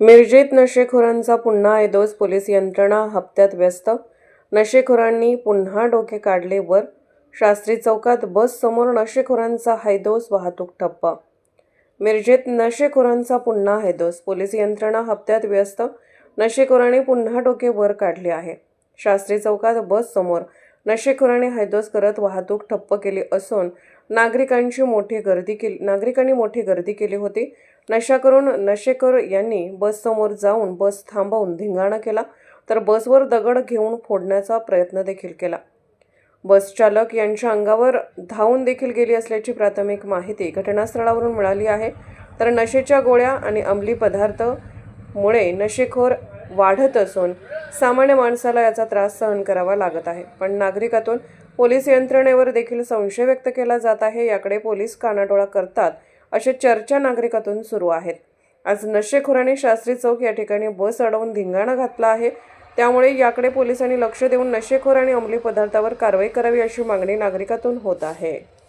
मिरजेत नशेखोरांचा पुन्हा ऐदोस पोलीस यंत्रणा हप्त्यात व्यस्त. नशेखोरांनी पुन्हा डोके काढले वर. शास्त्री चौकात बस समोर नशेखोरांचा हैदोस वाहतूक ठप्प. मिरजेत नशेखोरांचा पुन्हा हैदोस पोलीस यंत्रणा हप्त्यात व्यस्त. नशेखोरांनी पुन्हा डोके वर काढले आहे. शास्त्री चौकात बस समोर नशेखोरांनी हैदोस करत वाहतूक ठप्प केली असून नागरिकांची मोठी गर्दी केली नागरिकांनी मोठी गर्दी केली होती. नशा करून नशेकर यांनी बससमोर जाऊन बस थांबवून धिंगाणा केला तर बसवर दगड घेऊन फोडण्याचा प्रयत्न देखील केला. बस चालक यांच्या अंगावर धावून देखील गेली असल्याची प्राथमिक माहिती घटनास्थळावरून मिळाली आहे. तर नशेच्या गोळ्या आणि अंमली पदार्थमुळे नशेखोर वाढत असून सामान्य माणसाला याचा त्रास सहन करावा लागत आहे. पण नागरिकातून पोलीस यंत्रणेवर देखील संशय व्यक्त केला जात आहे. याकडे पोलीस कानाडोळा करतात अशा चर्चा नागरिकातून सुरू आहेत. आज नशेखोरांनी शास्त्री चौक या ठिकाणी बस अडवून धिंगाणा घातला आहे. त्यामुळे याकडे पोलिसांनी लक्ष देऊन नशेखोर आणि अंमली पदार्थावर कारवाई करावी अशी मागणी नागरिकातून होत आहे.